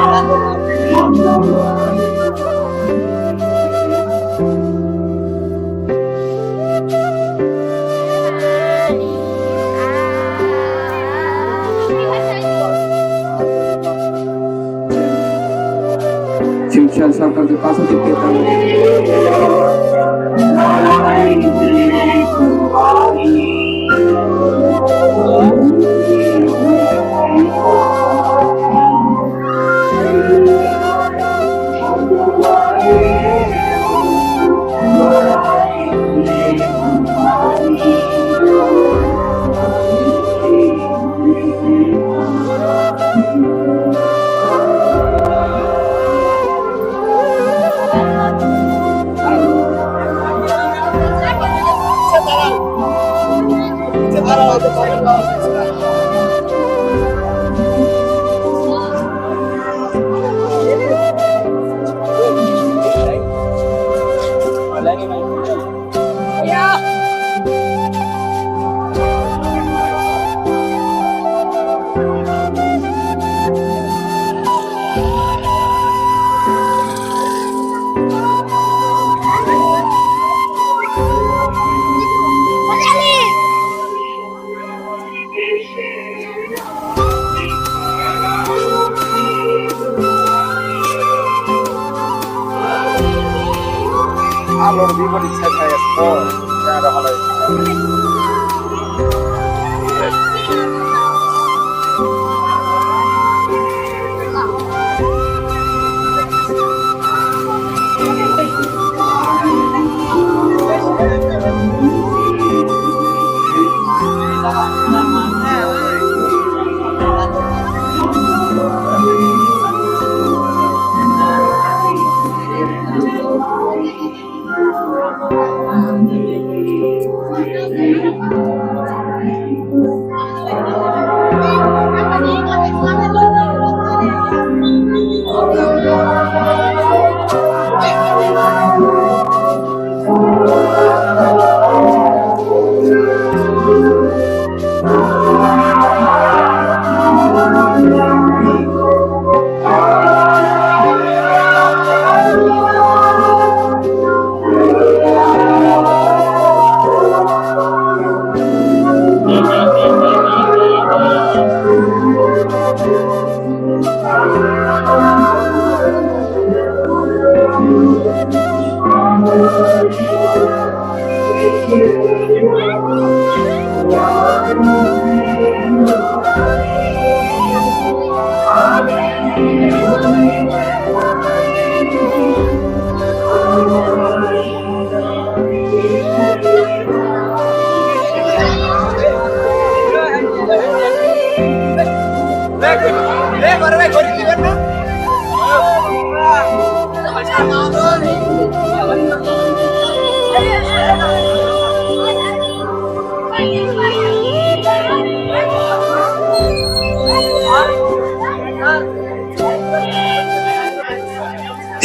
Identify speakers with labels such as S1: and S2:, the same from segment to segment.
S1: 啊
S2: আলোর বিপরীত সাইড হয়ে গেছে। ক্যামেরা ভালো হয়েছে।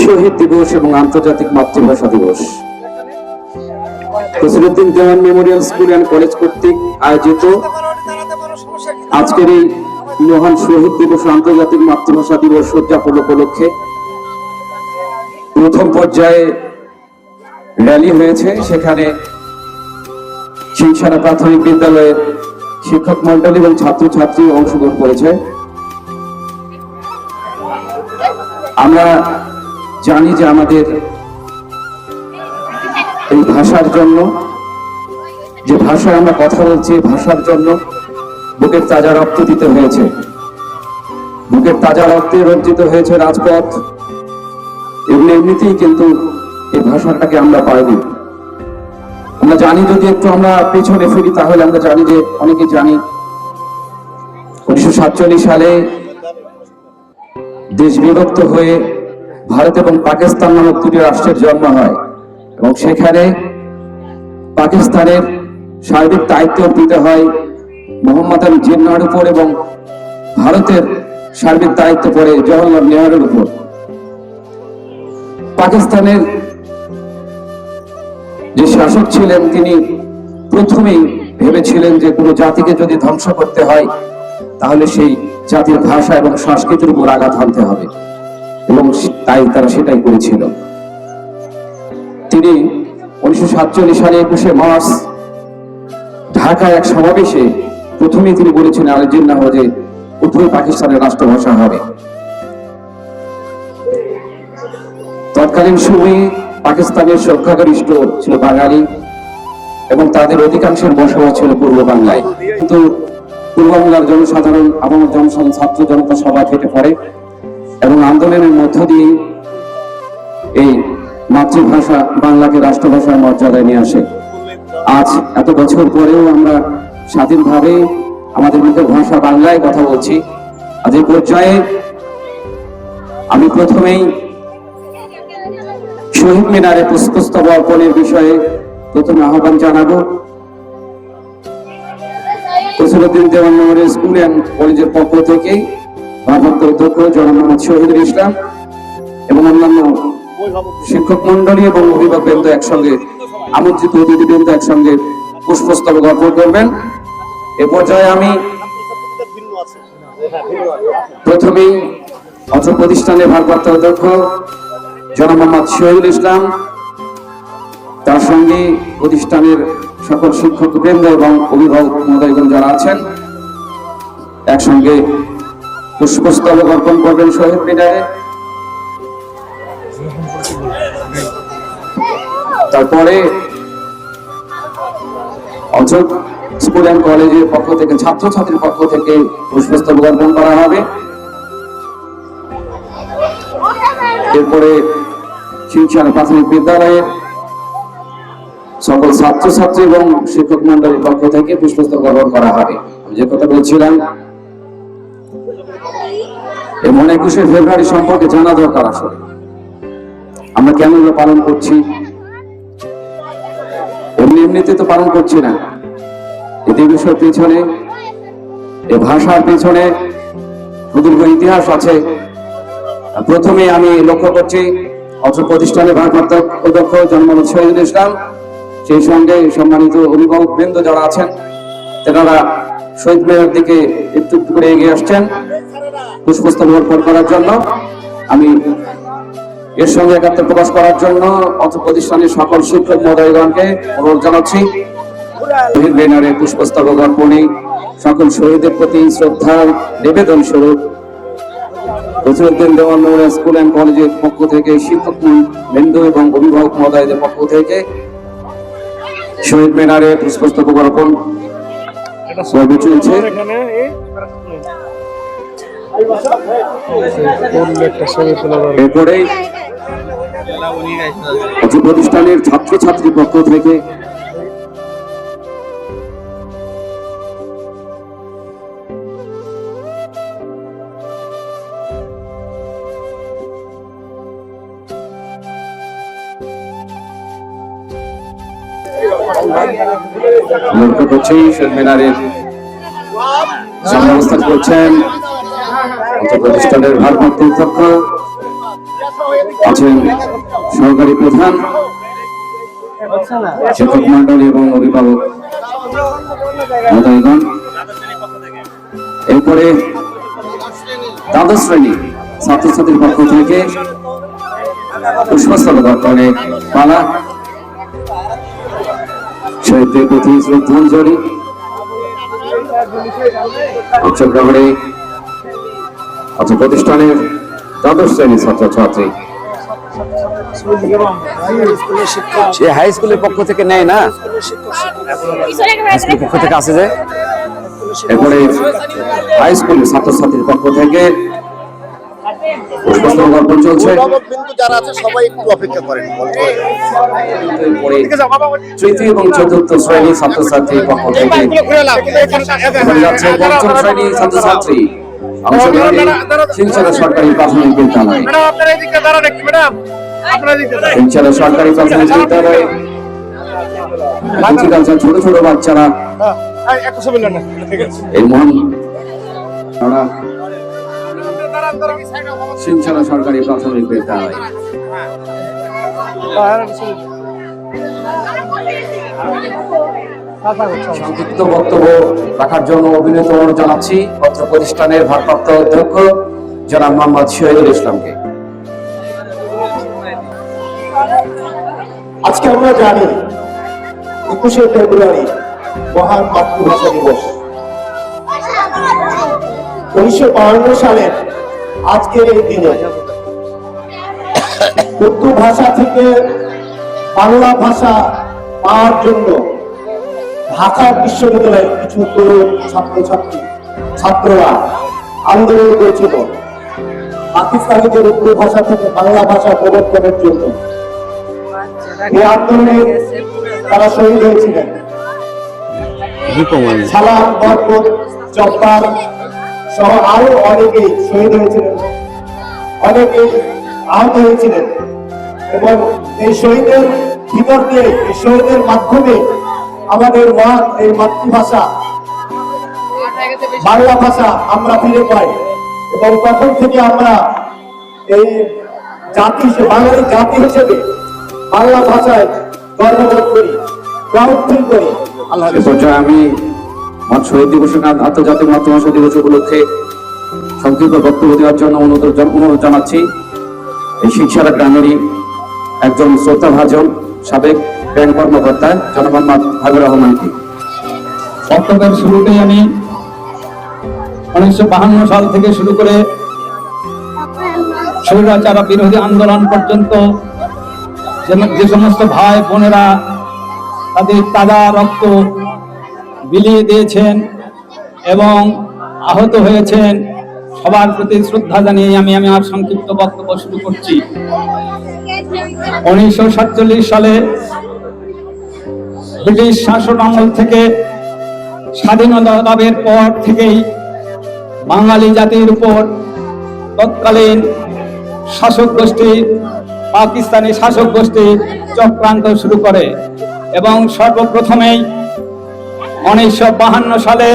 S1: শহীদ দিবস এবং আন্তর্জাতিক মাতৃভাষা দিবস। Fasaluddin Dewan memorial school and college কর্তৃক আয়োজিত আজকের এই মহান শহীদ দিবস আন্তর্জাতিক মাতৃভাষা দিবস উদযাপন উপলক্ষে প্রথম পর্যায়ে র্যালি হয়েছে। সেখানে শিবসারা প্রাথমিক বিদ্যালয়ের শিক্ষক মন্ডলী এবং ছাত্রছাত্রী অংশগ্রহণ করেছে। আমরা জানি যে আমাদের এই ভাষার জন্য, যে ভাষায় আমরা কথা বলছি ভাষার জন্য বুকের তাজা রক্ত দিতে হয়েছে। বুকের তাজা রক্তে রঞ্জিত হয়েছে রাজপথ। এমনি এমনিতেই কিন্তু এই ভাষাটাকে আমরা পাইনি। আমরা জানি যদি একটু আমরা পেছনে ফিরি, তাহলে আমরা জানি যে অনেকে জানি, উনিশশো সাতচল্লিশ সালে দেশ বিভক্ত হয়ে ভারত এবং পাকিস্তান নামক দুটি রাষ্ট্রের জন্ম হয় এবং সেখানে পাকিস্তানের সার্বিক দায়িত্ব দিতে হয় মোহাম্মদ আলী জিন্নার উপর এবং ভারতের সার্বিক দায়িত্ব পড়ে জওয়াহরলাল নেহরুর উপর। পাকিস্তানের যে শাসক ছিলেন, তিনি প্রথমেই ভেবেছিলেন যে কোনো জাতিকে যদি ধ্বংস করতে হয়, তাহলে সেই জাতির ভাষা এবং সংস্কৃতির উপর আঘাত হানতে হবে। এবং তাই তারা সেটাই করেছিল। তিনি উনিশশো সাতচল্লিশ সালে একুশে মার্চ ঢাকায় এক সমাবেশে প্রথমেই তিনি বলেছেন আলেজিন্না যে উত্তর পাকিস্তানের রাষ্ট্রভাষা হবে। তৎকালীন সময়ে পাকিস্তানের সংখ্যাগরিষ্ঠ ছিল বাঙালি এবং তাদের অধিকাংশের বসবাস ছিল পূর্ব বাংলায়। কিন্তু পূর্ব বাংলার জনসাধারণ এবং জনসাধারণ ছাত্র জনতা সবাই ফেটে পড়ে এবং আন্দোলনের মধ্য দিয়ে এই মাতৃভাষা বাংলাকে রাষ্ট্রভাষার মর্যাদায় নিয়ে আসে। আজ এত বছর পরেও আমরা স্বাধীনভাবে আমাদের মুখের ভাষা বাংলায় কথা বলছি। আজ এই পর্যায়ে আমি প্রথমেই শহীদ মিনারে পুষ্পস্তব অর্পণের বিষয়ে প্রথমে আহ্বান জানাব। Kasiruddin Dewan memorial school and কলেজের পক্ষ থেকে ভারপ্রাপ্ত অধ্যক্ষ জনাব মোহাম্মদ শহীদুল ইসলাম এবং অন্যান্য শিক্ষক মন্ডলী এবং অভিভাবকবৃন্দ একসঙ্গে, আমন্ত্রিত অতিথিবৃন্দ একসঙ্গে পুষ্পস্তবক অর্পণ করবেন। এ পর্যায়ে আমি প্রথমেই অত্র প্রতিষ্ঠানের ভারপ্রাপ্ত অধ্যক্ষ জনাব মোহাম্মদ শহীদুল ইসলাম, তার সঙ্গে প্রতিষ্ঠানের সকল শিক্ষক বৃন্দ এবং অভিভাবক মহোদয়গণ যারা আছেন, একসঙ্গে পুষ্পস্তবক অর্পণ করবেন শহীদ মিনারে। তারপরে অযোগ স্কুল অ্যান্ড কলেজের পক্ষ থেকে, ছাত্রছাত্রীর পক্ষ থেকে পুষ্পস্তবক অর্পণ করা হবে। এরপরে শিলচর প্রাথমিক বিদ্যালয়ের সকল ছাত্রছাত্রী এবং শিক্ষক মন্ডলীর পক্ষ থেকে পুষ্পস্তক অর্পণ করা হবে। আমি যে কথা বলছিলাম এমন একুশে ফেব্রুয়ারি সম্পর্কে জানা দরকার আসলে। আমরা কেন পালন করছি? এমনি এমনিতে তো পালন করছি না। এই দিবসের পেছনে, এ ভাষার পেছনে সুদীর্ঘ ইতিহাস আছে। প্রথমে আমি লক্ষ্য করছি অত্র প্রতিষ্ঠানের ভারপ্রাপ্ত অধ্যক্ষ জন্ম শহীদুল ইসলাম, সেই সঙ্গে সম্মানিত অভিভাবক বৃন্দ যারা আছেন, তেনারা শহীদ মেয়ের দিকে একটু একটু করে এগিয়ে আসছেন, পুষ্পস্তবক অর্পণ করার জন্য। আমি এর সঙ্গে একাত্ম প্রকাশ করার জন্য অত্র প্রতিষ্ঠানের সকল শিক্ষক মহোদয়গণকে অনুরোধ জানাচ্ছি। ব্যানারে পুষ্পস্তবক অর্পণে সকল শহীদের প্রতি শ্রদ্ধা নিবেদন স্বরূপ দেওয়ান মেমোরিয়াল স্কুল অ্যান্ড কলেজের পক্ষ থেকে শিক্ষক বৃন্দ এবং অভিভাবক মহোদয়দের পক্ষ থেকে শহীদ মিনারে পুষ্পস্তবক অর্পণ চলছে। এরপরে প্রতিষ্ঠানের ছাত্রছাত্রী পক্ষ থেকে শহীদ মিনারের সামনে করছেন প্রতিষ্ঠানের ভারপ্রাপ্ত অধ্যক্ষ, আছেন সহকারী প্রধান শিক্ষক মন্ডলী এবং অভিভাবক মহোদয়গণ। এরপরে দ্বাদশ শ্রেণি ছাত্রছাত্রীর পক্ষ থেকে পুষ্পস্তবক অর্পণে পালা শহীদদের প্রতি শ্রদ্ধাঞ্জলি। অংশগ্রহণে অত্র প্রতিষ্ঠানের দ্বাদশ শ্রেণি ছাত্রছাত্রী।
S3: সে হাই স্কুলের পক্ষ থেকে নেয় না? স্কুলের পক্ষ থেকে আসে যে?
S1: এরপরে হাই স্কুলের ছাত্রছাত্রীর পক্ষ থেকে
S4: যারা আছে সবাই একটু অপেক্ষা করেন
S1: তৃতীয় এবং চতুর্থ শ্রেণি ছাত্রছাত্রীর পক্ষ থেকে যাচ্ছে পঞ্চম শ্রেণি ছাত্রছাত্রী। শিলচর সরকারি প্রাথমিক বিদ্যালয়। শিলচর সরকারি প্রাথমিক ছোট ছোট বাচ্চারা
S2: হ্যাঁ, আছে।
S1: এই মহান শিলচর সরকারি প্রাথমিক বিদ্যালয়। সংক্ষিপ্ত বক্তব্য রাখার জন্য অভিনীত অনুরোধ জানাচ্ছি পত্র প্রতিষ্ঠানের ভারপ্রাপ্ত অধ্যক্ষ জনাব মোহাম্মদ শহীদুল ইসলামকে
S5: আজকে আমরা জানি একুশে ফেব্রুয়ারি মহান মাতৃভাষা দিবস উনিশশো বাহান্ন সালের আজকের এই দিনে উর্দু ভাষা থেকে বাংলা ভাষা পাওয়ার জন্য ঢাকা বিশ্ববিদ্যালয়ের কিছু তরুণ ছাত্রছাত্রী ছাত্ররা আন্দোলন করেছিল। পাকিস্তানিদের উর্দু ভাষা থেকে বাংলা ভাষা প্রবর্তনের জন্য। এই আন্দোলনে তারা শহীদ হয়েছিলেন। সালাম বরকত জব্বার সহ আরও শহীদ হয়েছিলেন। আহত হয়েছিলেন। এবং এই শহীদের ভিতর দিয়ে এই শহীদের মাধ্যমে আমাদের মা, এই মাতৃভাষা, বাংলা ভাষা আমরা ফিরে পাই। এবং তখন থেকে আমরা এই জাতি বাঙালি জাতি হিসেবে বাংলা ভাষায় গর্ববোধ করি ফিল করি। আল্লাহ
S1: আমি শহীদ দিবসের নাম আন্তর্জাতিক মাতৃভাষা দিবস উপলক্ষে সংক্ষিপ্ত বক্তব্য দেওয়ার জন্য অনুরোধ অনুরোধ জানাচ্ছি। এই শিক্ষারা গ্রামেরই একজন শ্রদ্ধাভাজন সাবেক ব্যাংক কর্মকর্তা, জনাব মোহাম্মদ হাবিব রহমানকে।
S6: বক্তব্যের শুরুতেই আমি উনিশশো বাহান্ন সাল থেকে শুরু করে স্বৈরাচার বিরোধী আন্দোলন পর্যন্ত যে সমস্ত ভাই বোনেরা তাদের তাজা রক্ত বিলিয়ে দিয়েছেন এবং আহত হয়েছেন। সবার প্রতি শ্রদ্ধা জানিয়ে আমি আমি আর সংক্ষিপ্ত বক্তব্য শুরু করছি। উনিশশো সাতচল্লিশ সালে ব্রিটিশ শাসন আমল থেকে স্বাধীনতা লাভের পর থেকেই বাঙালি জাতির উপর তৎকালীন শাসক গোষ্ঠী, পাকিস্তানি শাসক গোষ্ঠী চক্রান্ত শুরু করে এবং সর্বপ্রথমেই উনিশশো সালে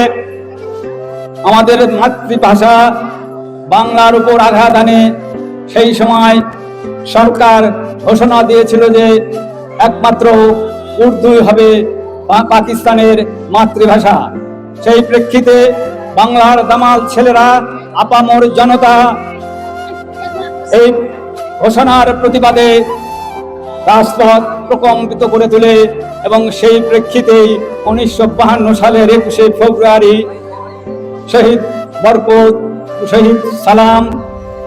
S6: আমাদের মাতৃভাষা বাংলার উপর আঘাত আনে, সেই সময় সরকার ঘোষণা দিয়েছিল যে একমাত্র উর্দুই হবে পাকিস্তানের মাতৃভাষা। সেই প্রেক্ষিতে বাংলার দামাল ছেলেরা, আপামর জনতা এই ঘোষণার প্রতিবাদে রাজপথ প্রকম্পিত করে তোলে এবং সেই প্রেক্ষিতেই উনিশশো বাহান্ন সালের একুশে ফেব্রুয়ারি শহীদ বরকত, শহীদ সালাম,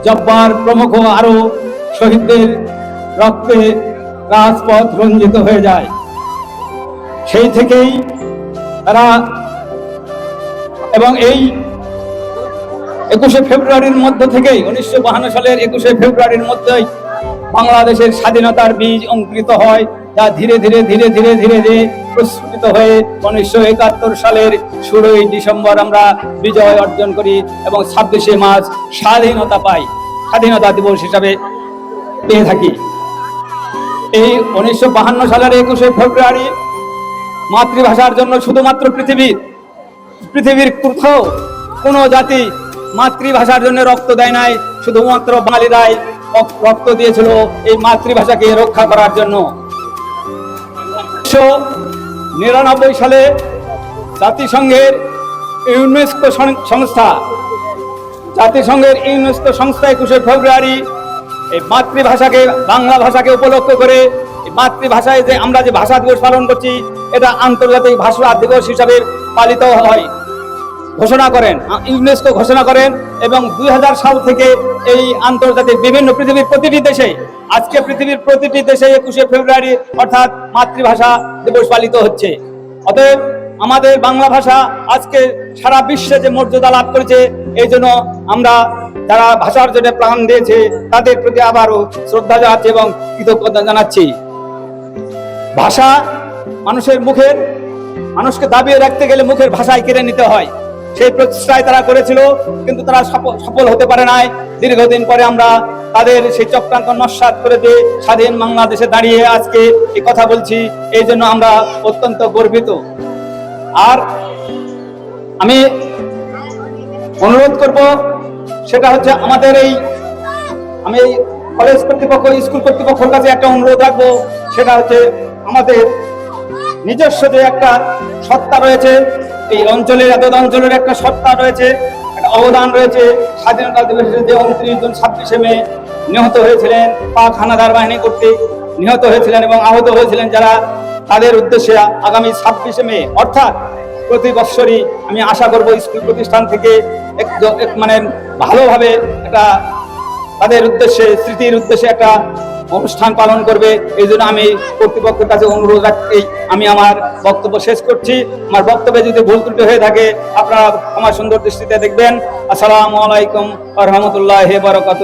S6: জব্বার প্রমুখ আরও শহীদদের রক্তে রাজপথ রঞ্জিত হয়ে যায়। সেই থেকেই তারা এবং এই একুশে ফেব্রুয়ারির মধ্য থেকেই, উনিশশো সালের একুশে ফেব্রুয়ারির মধ্যেই বাংলাদেশের স্বাধীনতার বীজ অঙ্কুরিত হয়, যা ধীরে ধীরে ধীরে ধীরে ধীরে ধীরে প্রস্ফুটিত হয়ে উনিশশো একাত্তর সালের ষোলোই ডিসেম্বর আমরা বিজয় অর্জন করি এবং ছাব্বিশে মার্চ স্বাধীনতা পাই, স্বাধীনতা দিবস হিসাবে পেয়ে থাকি। এই উনিশশো বাহান্ন সালের একুশে ফেব্রুয়ারি মাতৃভাষার জন্য শুধুমাত্র পৃথিবীর পৃথিবীর কোথাও কোনো জাতি মাতৃভাষার জন্য রক্ত দেয় নাই, শুধুমাত্র বাঙালিরাই রক্ত দিয়েছিল এই মাতৃভাষাকে রক্ষা করার জন্য। উনিশশো নিরানব্বই সালে জাতিসংঘের ইউনেস্কো সংস্থা জাতিসংঘের ইউনেস্কো সংস্থা একুশে ফেব্রুয়ারি এই মাতৃভাষাকে, বাংলা ভাষাকে উপলক্ষ করে মাতৃভাষায় যে আমরা যে ভাষা দিবস পালন করছি, এটা আন্তর্জাতিক ভাষা দিবস হিসাবে পালিত হয়। ঘোষণা করেন ইউনেস্কো ঘোষণা করেন এবং দুই হাজার সাল থেকে এই আন্তর্জাতিক বিভিন্ন পৃথিবীর প্রতিটি দেশে, আজকে পৃথিবীর প্রতিটি দেশে একুশে ফেব্রুয়ারি অর্থাৎ মাতৃভাষা দিবস পালিত হচ্ছে। অতএব আমাদের বাংলা ভাষা আজকে সারা বিশ্বে যে মর্যাদা লাভ করেছে, এই জন্য আমরা যারা ভাষার জন্য প্রাণ দিয়েছে, তাদের প্রতি আবারও শ্রদ্ধা জানাচ্ছি এবং কৃতজ্ঞতা জানাচ্ছি। ভাষা মানুষের মুখের, মানুষকে দাবিয়ে রাখতে গেলে মুখের ভাষায় কেড়ে নিতে হয়। সেই প্রচেষ্টায় তারা করেছিল, কিন্তু তারা সফল- হতে পারে নাই। দীর্ঘদিন পরে আমরা তাদের সেই চক্রান্ত নস্বাত করে দিয়ে স্বাধীন বাংলাদেশে দাঁড়িয়ে আজকে এই কথা বলছি, এই জন্য আমরা অত্যন্ত গর্বিত। আর আমি অনুরোধ করব, সেটা হচ্ছে আমাদের এই, আমি কলেজ কর্তৃপক্ষ স্কুল কর্তৃপক্ষের কাছে একটা অনুরোধ রাখব, সেটা হচ্ছে আমাদের নিজস্ব যে একটা সত্তা রয়েছে এই অঞ্চলের এত অঞ্চলের একটা সত্তা রয়েছে, একটা অবদান রয়েছে। স্বাধীনতা দিবসে যে উনত্রিশ জন ছাব্বিশে মে নিহত হয়েছিলেন পাক হানাদার বাহিনী কর্তৃক। নিহত হয়েছিলেন এবং আহত হয়েছিলেন যারা তাদের উদ্দেশ্যে আগামী ছাব্বিশে মে, অর্থাৎ প্রতি বৎসরই আমি আশা করব স্কুল প্রতিষ্ঠান থেকে মানে ভালোভাবে একটা তাদের উদ্দেশ্যে, স্মৃতির উদ্দেশ্যে একটা অনুষ্ঠান পালন করবে এই জন্য আমি কর্তৃপক্ষের কাছে অনুরোধ রাখতেই আমি আমার বক্তব্য শেষ করছি। আমার বক্তব্যে যদি ভুল ত্রুটি হয়ে থাকে আপনারা আমার সুন্দর দৃষ্টিতে দেখবেন। আসসালামু আলাইকুম রহমতুল্লাহ বারকাত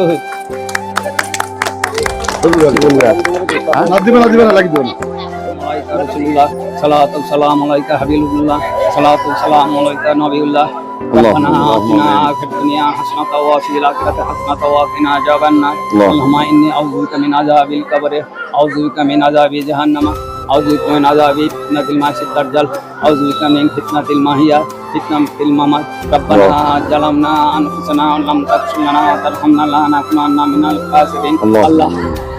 S6: সালাতু সালাম আলাইকা হাবিবুল্লাহ সালাম আলাইকা নবিউল্লাহ। ربنا آتنا في الدنيا حسنة وفي الآخرة حسنة وقنا عذاب النار اللهم إني أعوذ بك من عذاب القبر أعوذ بك من عذاب جهنم أعوذ بك من عذاب فتنة الماسي الدجال أعوذ بك من فتنة المحيا فتنة الممات ربنا ظلمنا أنفسنا وإن لم تغفر لنا وترحمنا لنكونن من الخاسرين الله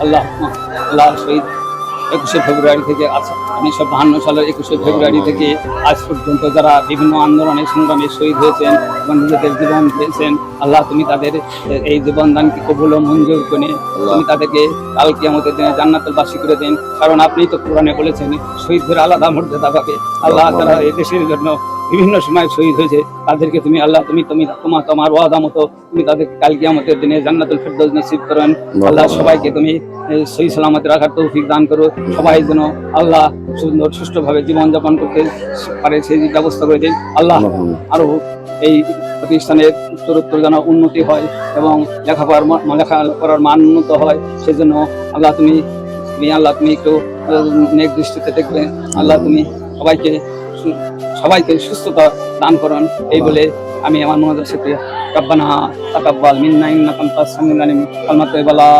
S6: الله الله شهيد একুশে ফেব্রুয়ারি থেকে আছে উনিশশো বাহান্ন সালের একুশে ফেব্রুয়ারি থেকে আজ পর্যন্ত যারা বিভিন্ন আন্দোলনে, সংগ্রামে শহীদ হয়েছেন এবং নিজেদের জীবন দিয়েছেন, আল্লাহ তুমি তাদের এই জীবনদানকে কবুল মঞ্জুর করে তুমি তাদেরকে কালকে আমাদের দিনে জান্নাতের বাসী করে দেন। কারণ আপনি তো কোরআনে বলেছেন, শহীদদের আলাদা মর্যাদা পাবে। আল্লাহ তারা এই দেশের জন্য বিভিন্ন সময় শহীদ হয়েছে। তাদেরকে তুমি আল্লাহ তুমি তুমি তোমার তোমার ওয়াদা মতো তুমি তাদেরকে কালকে আমাদের দিনে জান্নাতুল ফেরদৌস নসিব করেন। আল্লাহ সবাইকে তুমি সহি সালামত রাখার তৌফিক দান করো। সবাই যেন আল্লাহ সুন্দর সুষ্ঠুভাবে জীবনযাপন করতে পারে সেই ব্যবস্থা করে দিন। আল্লাহ আরও এই প্রতিষ্ঠানের উত্তরোত্তর যেন উন্নতি হয় এবং লেখাপড়ার লেখাপড়ার মান উন্নত হয় সেজন্য আল্লাহ তুমি তুমি আল্লাহ তুমি একটু নেক দৃষ্টিতে দেখবে আল্লাহ তুমি সবাইকে সবাইকে সুস্থতা দান করুন। এই বলে আমি আমার মনোযোগ সাথে রব্বানা তাকাব্বাল মিন্না ইন্নাকা আনতাস সামিউল আলিম। কালমাতু ইবালা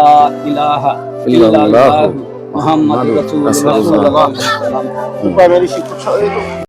S6: ইলাহা ইল্লাল্লাহ মুহাম্মাদুর রাসূলুল্লাহ। সাল্লাল্লাহু আলাইহি ওয়াসাল্লাম
S4: প্রাইমারি শিক্ষক